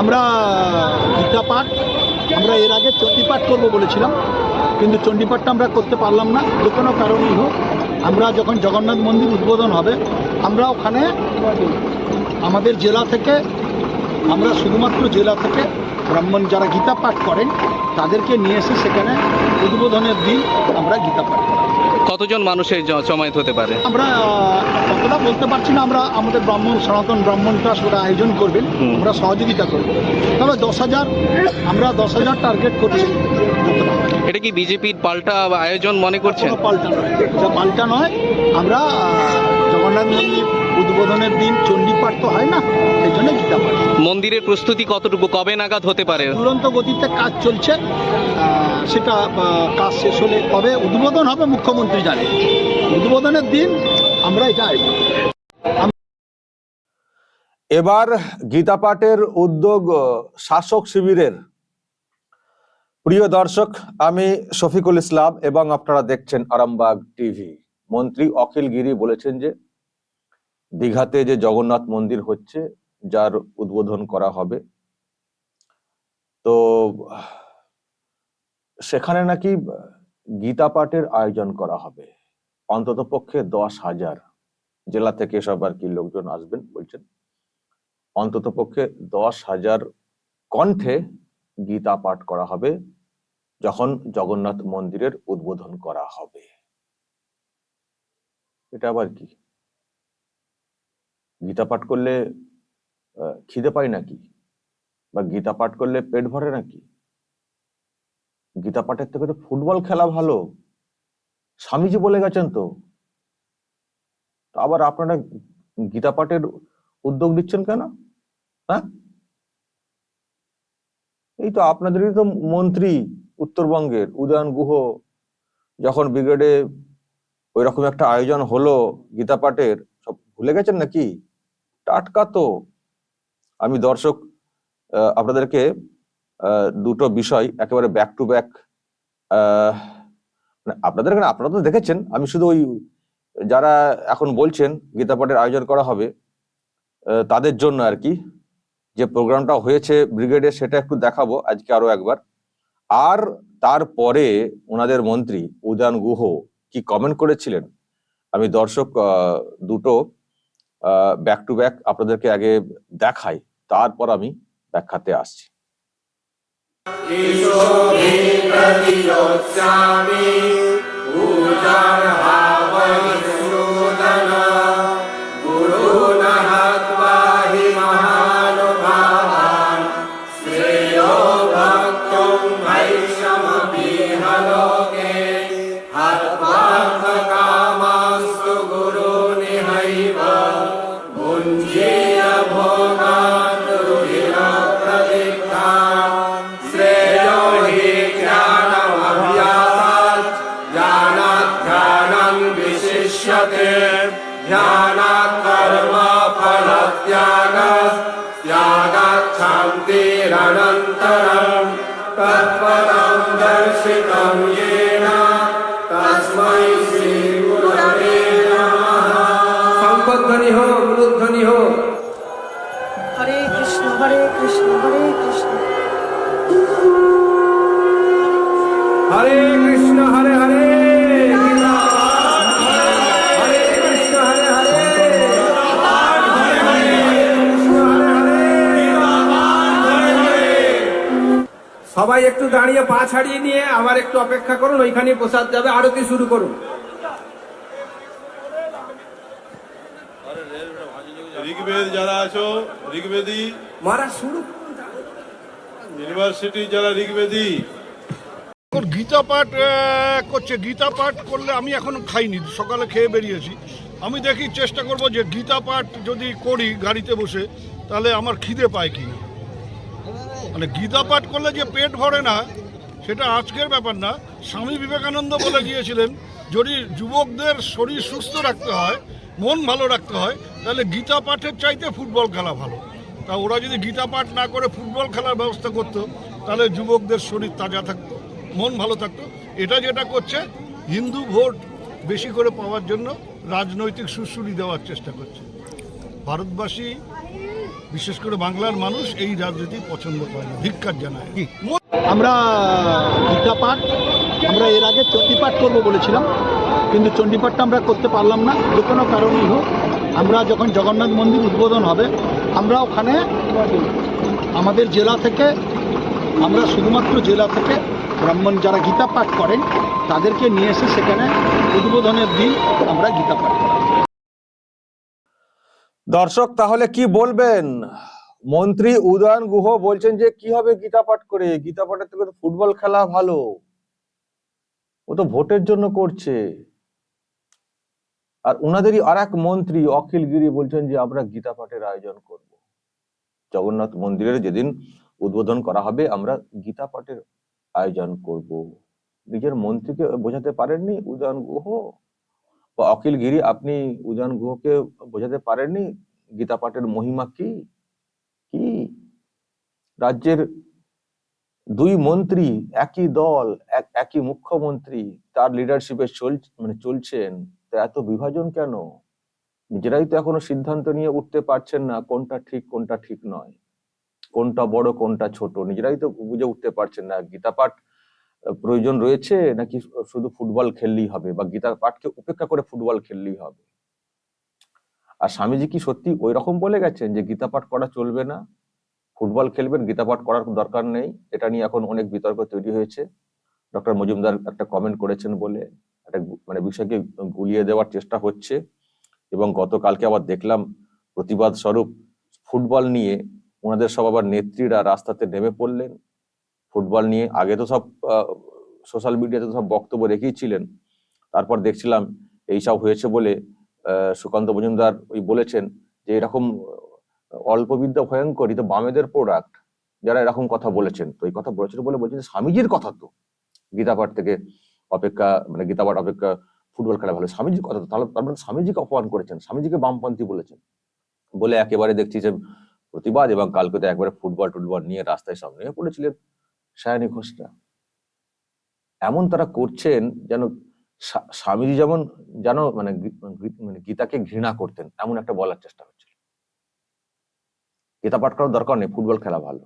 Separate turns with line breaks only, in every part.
আমরা গীতা পাঠ আমরা এর আগে চণ্ডীপাঠ করব বলেছিলাম, কিন্তু চণ্ডীপাঠটা আমরা করতে পারলাম না, যে কোনো কারণেই হোক আমরা যখন জগন্নাথ মন্দির উদ্বোধন হবে, আমরা ওখানে আমাদের জেলা থেকে, আমরা শুধুমাত্র জেলা থেকে ব্রাহ্মণ যারা গীতা পাঠ করেন, তাদেরকে নিয়ে এসে সেখানে উদ্বোধনের দিন আমরা গীতা পাঠ।
কতজন মানুষের জমায়েত হতে পারে?
আমরা অতটা কতটা বলতে পারছি না আমরা আমাদের ব্রাহ্মণ সনাতন ব্রাহ্মণ ট্রাস্ট ওরা আয়োজন করবেন আমরা সহযোগিতা করব। তবে দশ হাজার আমরা দশ হাজার টার্গেট করছি।
এটা কি বিজেপির পাল্টা আয়োজন মনে করছেন?
পাল্টা নয়। পাল্টা নয়। আমরা জগন্নাথ মন্দির উদ্বোধনের দিন চণ্ডীপাঠ তো হয় না সেই জন্য গীতা পাঠ।
মন্দিরের প্রস্তুতি কতটুকু? কবে নাগাদ হতে পারে?
দুরন্ত গতিতে কাজ চলছে সেটা কাজ শেষ হলে কবে? উদ্বোধন হবে মুখ্যমন্ত্রী জানে। উদ্বোধনের দিন আমরা এটা
এবার গীতা পাঠের উদ্যোগ শাসক শিবিরের। প্রিয় দর্শক আমি শফিকুল ইসলাম এবং আপনারা দেখছেন আরামবাগ টিভি। মন্ত্রী অখিল গিরি বলেছেন যে দীঘাতে যে জগন্নাথ মন্দির হচ্ছে, যার উদ্বোধন করা হবে। তো সেখানে নাকি গীতা পাঠের আয়োজন করা হবে। অন্তত পক্ষে দশ হাজার। জেলা থেকে সব আর কি লোকজন আসবেন বলছেন। অন্তত পক্ষে দশ হাজার কণ্ঠে গীতা পাঠ করা হবে, যখন জগন্নাথ মন্দিরের উদ্বোধন করা হবে। এটা আবার কি? গীতা পাঠ করলে খিদে পায় নাকি? বা গীতা পাঠ করলে পেট ভরে নাকি? গীতা পাঠের থেকে তো ফুটবল খেলা ভালো। স্বামীজি বলে গেছেন তো। আবার আপনারা গীতা পাঠের উদ্যোগ দিচ্ছেন কেন? হ্যাঁ? এই তো আপনাদেরই তো মন্ত্রী উত্তরবঙ্গের, উদয়ন গুহ। যখন ব্রিগেডে ওই রকম একটা আয়োজন হলো গীতা পাঠের, সব ভুলে গেছেন নাকি? টাটকা তো। আমি দর্শক আপনাদেরকে দুটো বিষয় একেবারে ব্যাক টু ব্যাক আপনাদের এখানে, আপনারা তো দেখেছেন, আমি শুধু ওই যারা এখন বলছেন গীতা পাঠের আয়োজন করা হবে তাদের জন্য আর কি, যে প্রোগ্রামটা হয়েছে ব্রিগেডে সেটা একটু দেখাবো, আজকে আরও একবার। আর তারপরে ওনাদের মন্ত্রী উদয়ন গুহ কি কমেন্ট করেছিলেন? আমি দর্শক দুটো ব্যাক টু ব্যাক আপনাদেরকে আগে দেখাই তারপর আমি ব্যাখ্যাতে আসছি
ध्यानात् शान्तिरनन्तरम् तत्पदं दर्शितं येन तस्मै श्रीगुरवे नमः শঙ্করধ্বনি হোক গুরুধ্বনি হোক
হরে কৃষ্ণ হরে কৃষ্ণ হরে কৃষ্ণ
হরে কৃষ্ণ হরে হরে হরে সবাই একটু দাঁড়িয়ে পা ছাড়িয়ে নিয়ে আবার একটু অপেক্ষা করুন ওইখানে প্রসাদ যাবে আরতি শুরু করুন।
ঋগ্বেদ যারা আছো ঋগ্বেদী।
শুরু
ইউনিভার্সিটি যারা ঋগ্বেদী।
এখন গীতা পাঠ করছে। গীতা পাঠ করলে আমি এখন খাইনি সকালে খেয়ে বেরিয়েছি। আমি দেখি চেষ্টা করব যে গীতা পাঠ যদি করি গাড়িতে বসে তাহলে আমার খিদে পায় কি না মানে গীতা পাঠ করলে যে পেট ভরে না, সেটা আজকের ব্যাপার না। স্বামী বিবেকানন্দ বলে গিয়েছিলেন, যদি যুবকদের শরীর সুস্থ রাখতে হয়, মন ভালো রাখতে হয়, তাহলে গীতা পাঠের চাইতে ফুটবল খেলা ভালো। তা ওরা যদি গীতা পাঠ না করে ফুটবল খেলার ব্যবস্থা করতো, তাহলে যুবকদের শরীর তাজা থাকতো, মন ভালো থাকতো। এটা যেটা করছে, হিন্দু ভোট বেশি করে পাওয়ার জন্য রাজনৈতিক সুশ্রুরি দেওয়ার চেষ্টা করছে। ভারতবাসী বিশেষ করে বাংলার মানুষ এই রাজনীতি পছন্দ করে না ধিক্কার জানায়।
আমরা গীতা পাঠ আমরা এর আগে চণ্ডীপাঠ করব বলেছিলাম কিন্তু চণ্ডীপাঠটা আমরা করতে পারলাম না যে কোনো কারণেই হোক। আমরা যখন জগন্নাথ মন্দির উদ্বোধন হবে আমরা ওখানে আমাদের জেলা থেকে আমরা শুধুমাত্র জেলা থেকে ব্রাহ্মণ যারা গীতা পাঠ করেন তাদেরকে নিয়ে এসে সেখানে উদ্বোধনের দিন আমরা গীতা পাঠ করাবো
দর্শক, তাহলে কি বলবেন? মন্ত্রী উদয়ন গুহ বলছেন যে, কি হবে গীতা পাঠ করে? গীতা পাঠের থেকে ফুটবল খেলা ভালো। ও তো ভোটের জন্য করছে। আর ওনাদেরই আর এক মন্ত্রী অখিল গিরি বলছেন যে, আমরা গীতা পাঠের আয়োজন করব। জগন্নাথ মন্দিরের যেদিন উদ্বোধন করা হবে, আমরা গীতা পাঠের আয়োজন করব। নিজের মন্ত্রীকে বোঝাতে পারেননি উদয়ন গুহ? অখিল গিরি, আপনি উদয়ন গুহকে বোঝাতে পারেননি? গীতা পাঠের মহিমা কি? কি? রাজ্যের দুই মন্ত্রী, একই দল, এক- একই মুখ্যমন্ত্রী, তার লিডারশিপে চল মানে চলছেন, তা এত বিভাজন কেন? নিজেরাই তো এখনও সিদ্ধান্ত নিয়ে উঠতে পারছেন না, কোনটা ঠিক কোনটা ঠিক নয়। কোনটা বড়, কোনটা ছোট, নিজেরাই তো বুঝে উঠতে পারছেন না। গীতা পাঠ প্রয়োজন রয়েছে নাকি শুধু ফুটবল খেললেই হবে বা গীতা পাঠকে উপেক্ষা করে ফুটবল খেললেই হবে? আর স্বামীজি কি সত্যি ওই রকম বলে গেছেন যে গীতা পাঠ করা চলবে না? ফুটবল খেলবেন গীতা পাঠ করার দরকার নেই। এটা নিয়ে এখন অনেক বিতর্ক তৈরি হয়েছে। ডক্টর মজুমদার একটা কমেন্ট করেছেন বলে, একটা মানে বিষয়কে গুলিয়ে দেওয়ার চেষ্টা হচ্ছে। এবং গতকালকে আবার দেখলাম প্রতিবাদ স্বরূপ ফুটবল নিয়ে ওনাদের সব আবার নেত্রীরা রাস্তাতে নেমে পড়লেন। ফুটবল নিয়ে আগে তো সব সোশ্যাল মিডিয়াতে সব বক্তব্য রেখেইছিলেন তারপর দেখছিলাম এইসব হয়েছে বলে সুকান্ত মজুমদার ওই বলেছেন যে এরকম অল্প ভয়ঙ্করী তো বামেদের প্রোডাক্ট যারা এরকম কথা বলেছেন। তো এই কথা বলেছেন বলে বলছেন স্বামীজির কথা তো। গীতা পাঠ থেকে অপেক্ষা মানে গীতা পাঠ অপেক্ষা ফুটবল খেলা ভালো। স্বামীজির কথা তো, তাহলে তার মানে স্বামীজিকে অপমান করেছেন, স্বামীজিকে বামপন্থী বলেছেন। বলে একেবারে দেখছি যে প্রতিবাদ এবং কালকে তো একবারে ফুটবল টুটবল নিয়ে রাস্তায় সামনে পড়েছিলেন। সায়নী ঘোষরা এমন তারা করছেন যেন স্বামীজি যেমন, যেন মানে মানে গীতাকে ঘৃণা করতেন, এমন একটা বলার চেষ্টা হচ্ছিল। গীতা পাঠ করার দরকার নেই, ফুটবল খেলা ভালো।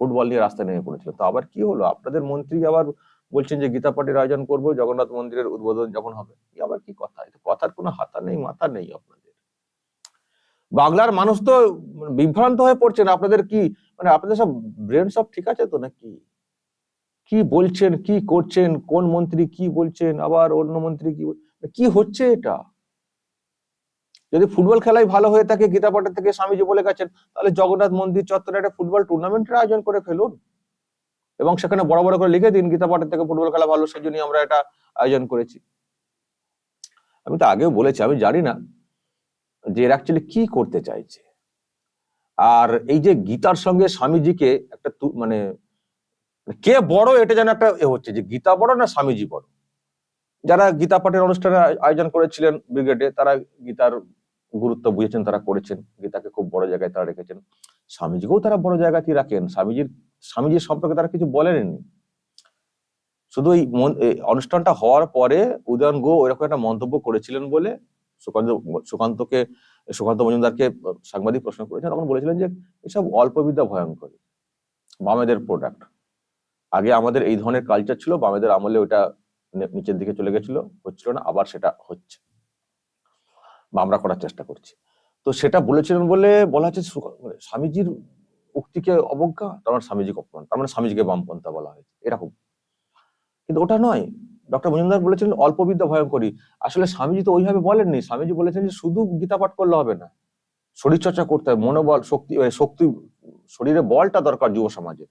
ফুটবল নিয়ে রাস্তায় নেমে পড়েছিল। তো আবার কি হলো? আপনাদের মন্ত্রী আবার বলছেন যে গীতা পাঠের আয়োজন করব, জগন্নাথ মন্দিরের উদ্বোধন যখন হবে। আবার কি কথা? এটা কথার কোনো হাতা নেই, মাথা নেই আপনাদের। বাংলার মানুষ তো বিভ্রান্ত হয়ে পড়ছেন। আপনাদের কি মানে আপনাদের সব ব্রেন সব ঠিক আছে তো নাকি? কি বলছেন, কি করছেন, কোন মন্ত্রী কি বলছেন, আবার অন্য মন্ত্রী কি কি হচ্ছে এটা? যদি ফুটবল খেলাই ভালো হয়ে থাকে, গীতা পাঠের থেকে স্বামীজি বলে গেছেন, তাহলে জগন্নাথ মন্দির চত্বরে একটা ফুটবল টুর্নামেন্টের আয়োজন করে ফেলুন। এবং সেখানে বড় বড় করে লিখে দিন, গীতা পাঠের থেকে ফুটবল খেলা ভালো, সেই জন্যই আমরা এটা আয়োজন করেছি। আমি তো আগেও বলেছি, আমি জানি না যে এরা অ্যাকচুয়ালি কি করতে চাইছে। আর এই যে গীতার সঙ্গে স্বামীজিকে একটা মানে কে বড় এটা যেন একটা এ হচ্ছে যে গীতা বড় না স্বামীজি বড়? যারা গীতা পাঠের অনুষ্ঠানে আয়োজন করেছিলেন ব্রিগেডে, তারা গীতার গুরুত্ব বুঝেছেন, তারা করেছেন। গীতাকে খুব বড় জায়গায় তারা রেখেছেন। স্বামীজিকেও তারা বড় জায়গাতেই রাখেন। স্বামীজির স্বামীজির সম্পর্কে তারা কিছু বলেননি। শুধু এই অনুষ্ঠানটা হওয়ার পরে উদয়ন গো এরকম একটা মন্তব্য করেছিলেন বলে সুকান্ত, সুকান্তকে, সুকান্ত মজুমদারকে সাংবাদিক প্রশ্ন করেছেন। তখন বলেছিলেন যে এসব অল্প বিদ্যা ভয়ঙ্কর। বামেদের প্রোডাক্ট আগে আমাদের এই ধরনের কালচার ছিল, বামেদের আমলে ওটা নিচের দিকে চলে গেছিল, হচ্ছিল না, আবার সেটা হচ্ছে। বা আমরা করার চেষ্টা করছি। তো সেটা বলেছিলেন বলে বলা হচ্ছে মানে স্বামীজির উক্তিকে অবজ্ঞা, তার মানে স্বামীজিকে অপমান তার মানে স্বামীজিকে বামপন্থা বলা হয়েছে। এরকম কিন্তু ওটা নয়। ডক্টর মজুমদার বলেছিলেন অল্প বিদ্যা ভয়ঙ্করী। আসলে স্বামীজি তো ওইভাবে বলেননি। স্বামীজি বলেছেন যে শুধু গীতা পাঠ করলে হবে না। শরীর চর্চা করতে হবে, মনোবল, শক্তি শক্তি, শরীরে বলটা দরকার যুব সমাজে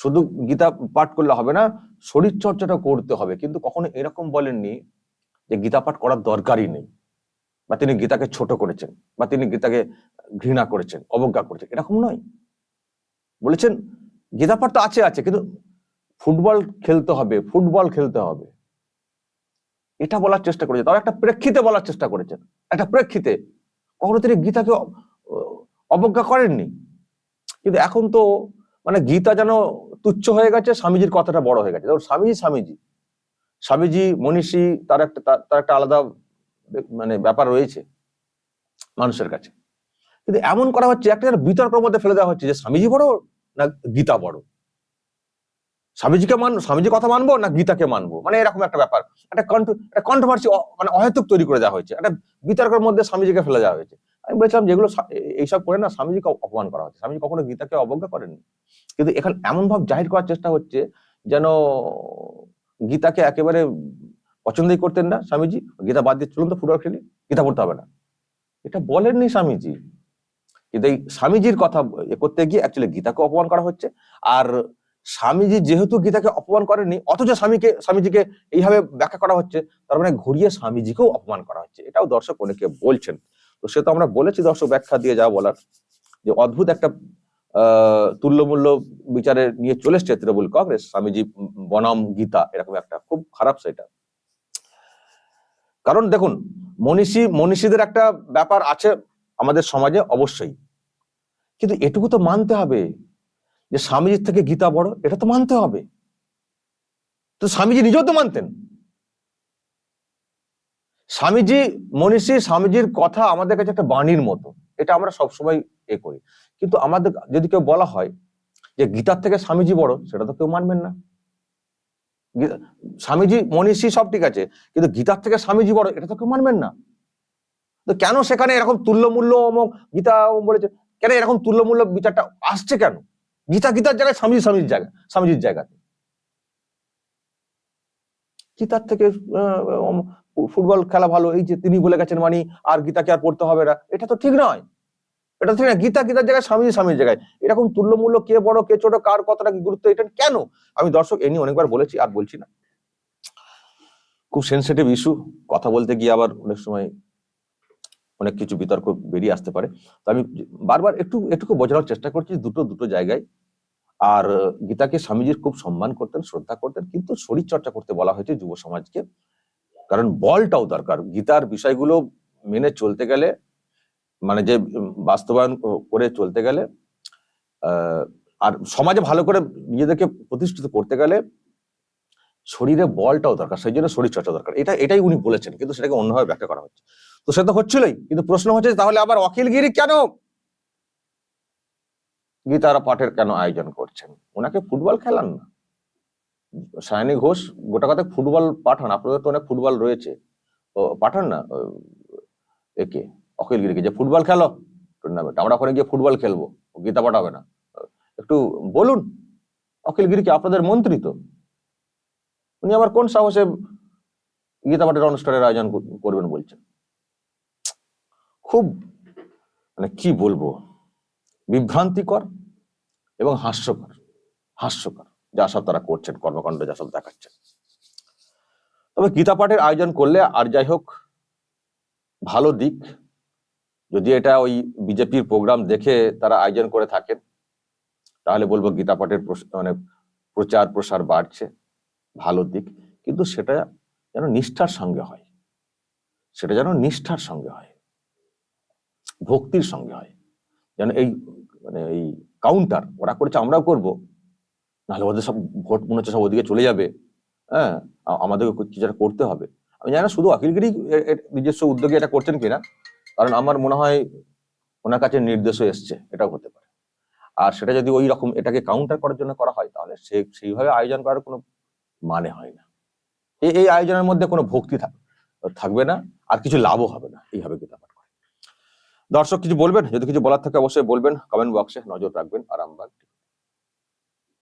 শুধু গীতা পাঠ করলে হবে না, শরীর চর্চাটা করতে হবে। কিন্তু কখনো এরকম বলেননি যে গীতা পাঠ করার দরকারই নেই বা তিনি গীতাকে ছোট করেছেন বা তিনি গীতাকে ঘৃণা করেছেন, অবজ্ঞা করেছেন। এরকম নয়। বলেছেন, গীতা পাঠ তো আছে আছে, কিন্তু ফুটবল খেলতে হবে, ফুটবল খেলতে হবে। এটা বলার চেষ্টা করেছে তাও একটা প্রেক্ষিতে বলার চেষ্টা করেছেন। একটা প্রেক্ষিতে। কখনো তিনি গীতাকে অবজ্ঞা করেননি। কিন্তু এখন তো মানে গীতা যেন তুচ্ছ হয়ে গেছে, স্বামীজির কথাটা বড় হয়ে গেছে। যেমন স্বামীজি স্বামীজি। স্বামীজি, মনীষী, তার একটা, তার- তার একটা আলাদা মানে ব্যাপার রয়েছে মানুষের কাছে। কিন্তু এমন করা হচ্ছে, একটা যেন বিতর্কের মধ্যে ফেলে দেওয়া হচ্ছে যে স্বামীজি বড় না গীতা বড়? স্বামীজিকে মান স্বামীজির কথা মানবো না গীতাকে মানবো? মানে এরকম একটা ব্যাপার। একটা কন্ট্রোভার্সি মানে অহেতুক তৈরি করে দেওয়া হয়েছে। একটা বিতর্কের মধ্যে স্বামীজিকে ফেলে দেওয়া হয়েছে। আমি বলেছিলাম যেগুলো এইসব করে না স্বামীজিকে অপমান করা হচ্ছে। স্বামীজি কখনো গীতাকে অবজ্ঞা করেননি। কিন্তু এখানে এমন ভাব জাহির করার চেষ্টা হচ্ছে যেন গীতাকে একেবারে পছন্দই করতেন না স্বামীজি। গীতা বাদ দিয়ে চলুন তো ফুটবল খেলি, গীতা পড়তে হবে না। এটা বলেননি স্বামীজি। কিন্তু এই স্বামীজির কথা করতে গিয়ে অ্যাকচুয়ালি গীতাকে অপমান করা হচ্ছে। আর স্বামীজি যেহেতু গীতাকে অপমান করেননি, অথচ স্বামীকে, স্বামীজিকে এইভাবে ব্যাখ্যা করা হচ্ছে, তার মানে ঘুরিয়ে স্বামীজিকেও অপমান করা হচ্ছে। এটাও দর্শক অনেকে বলছেন। তো সে তো আমরা বলেছি দর্শক ব্যাখ্যা দিয়ে যা বলার, যে অদ্ভুত একটা তুল্যমূল্য বিচারে নিয়ে চলে এসছে তৃণমূল কংগ্রেস, স্বামীজি বনাম গীতা, এরকম একটা, খুব খারাপ সেটা। কারণ দেখুন, মনীষী, মনীষীদের একটা ব্যাপার আছে আমাদের সমাজে অবশ্যই। কিন্তু এটুকু তো মানতে হবে, যে স্বামীজির থেকে গীতা বড়, এটা তো মানতে হবে। তো স্বামীজি নিজেও তো মানতেন। স্বামীজি, মনীষী, স্বামীজির কথা আমাদের কাছে একটা বাণীর মতো। এটা আমরা সবসময় এ করি। কিন্তু আমাদের যদি কেউ বলা হয় যে গীতার থেকে স্বামীজি বড়, সেটা তো কেউ মানবেন না। স্বামীজি, মনীষী সব ঠিক আছে, কিন্তু গীতার থেকে স্বামীজি বড়, এটা তো কেউ মানবেন না। তো কেন সেখানে এরকম তুল্যমূল্য অমুক গীতা বলেছে? কেন এরকম তুল্যমূল্য বিচারটা আসছে কেন? গীতা গীতার জায়গায় স্বামীজি, স্বামীজির জায়গা, স্বামীজির জায়গাতে। গীতার থেকে ফুটবল খেলা ভালো, এই যে তিনি বলে গেছেন মানে আর গীতাকে আর পড়তে হবে না। এটা তো ঠিক নয়। এটা ঠিক না গীতা, গীতার জায়গায়, স্বামীজি স্বামীর জায়গায়। এরকম তুল্যমূল্য, কে বড়, কে ছোট, কার কতটা গুরুত্ব, এটা কেন? আমি দর্শক, এ নিয়ে অনেকবার বলেছি, আর বলছি না। খুব সেন্সিটিভ ইস্যু কথা বলতে গিয়ে আবার অনেক সময় অনেক কিছু বিতর্ক বেরিয়ে আসতে পারে। তো আমি বারবার একটু একটু বোঝানোর চেষ্টা করছি, দুটো দুটো জায়গায়। আর গীতাকে স্বামীজির খুব সম্মান করতেন, শ্রদ্ধা করতেন, কিন্তু শরীর চর্চা করতে বলা হয়েছে যুব সমাজকে। কারণ বলটাও দরকার। গীতার বিষয়গুলো মেনে চলতে গেলে মানে যে বাস্তবায়ন করে চলতে গেলে আর সমাজে ভালো করে নিজেদেরকে প্রতিষ্ঠিত করতে গেলে শরীরে বলটাও দরকার, সেই জন্য শরীর চর্চা দরকার। এটা, এটাই উনি বলেছেন, কিন্তু সেটাকে অন্যভাবে ব্যাখ্যা করা হচ্ছে। তো সে তো হচ্ছিলই, কিন্তু প্রশ্ন হচ্ছে তাহলে আবার অখিলগিরি কেন? গীতার পাঠের কেন আয়োজন করছেন? ওনাকে ফুটবল খেলান না। সায়নী ঘোষ গোটা কথা ফুটবল পাঠান আপনাদের তো অনেক ফুটবল রয়েছে। পাঠান না একে অখিলগিরিকে যে ফুটবল খেলো টুর্নামেন্ট আমরা ওখানে গিয়ে ফুটবল খেলব গীতা পাঠাবে না। একটু বলুন অখিলগিরি কি আপনাদের মন্ত্রী তো? উনি আবার কোন সাহসে গীতা পাঠের অনুষ্ঠানের আয়োজন করবেন বলছেন? খুব মানে কি বলব? বিভ্রান্তিকর এবং হাস্যকর হাস্যকর। যা সব তারা করছেন, কর্মকাণ্ড যা সব দেখাচ্ছেন। তবে গীতা পাঠের আয়োজন করলে আর যাই হোক, ভালো দিক। যদি এটা ওই বিজেপির প্রোগ্রাম দেখে তারা আয়োজন করে থাকেন, তাহলে বলব গীতা পাঠের মানে প্রচার প্রসার বাড়ছে, ভালো দিক। কিন্তু সেটা যেন নিষ্ঠার সঙ্গে হয়। সেটা যেন নিষ্ঠার সঙ্গে হয়। ভক্তির সঙ্গে হয়। যেন এই মানে এই কাউন্টার ওরা করেছে, আমরাও করব। নাহলে ওদের সব ভোট মনে হচ্ছে সব ওদিকে চলে যাবে। হ্যাঁ আমাদেরকে কিছু একটা করতে হবে। আমি জানি না শুধু এ- নিজস্ব উদ্যোগে এটা করছেন কিনা, কারণ আমার মনে হয় ওনার কাছে নির্দেশও এসছে, এটাও হতে পারে। আর সেটা যদি ওই রকম এটাকে কাউন্টার করার জন্য করা হয়, তাহলে সে, সেইভাবে আয়োজন করার কোনো মানে হয় না। এই এই আয়োজনের মধ্যে কোনো ভক্তি থাক- থাকবে না, আর কিছু লাভও হবে না, এইভাবে গীতা দর্শক, কিছু বলবেন? যদি কিছু বলার থাকে অবশ্যই বলবেন কমেন্ট বক্সে নজর রাখবেন, আরামবাগ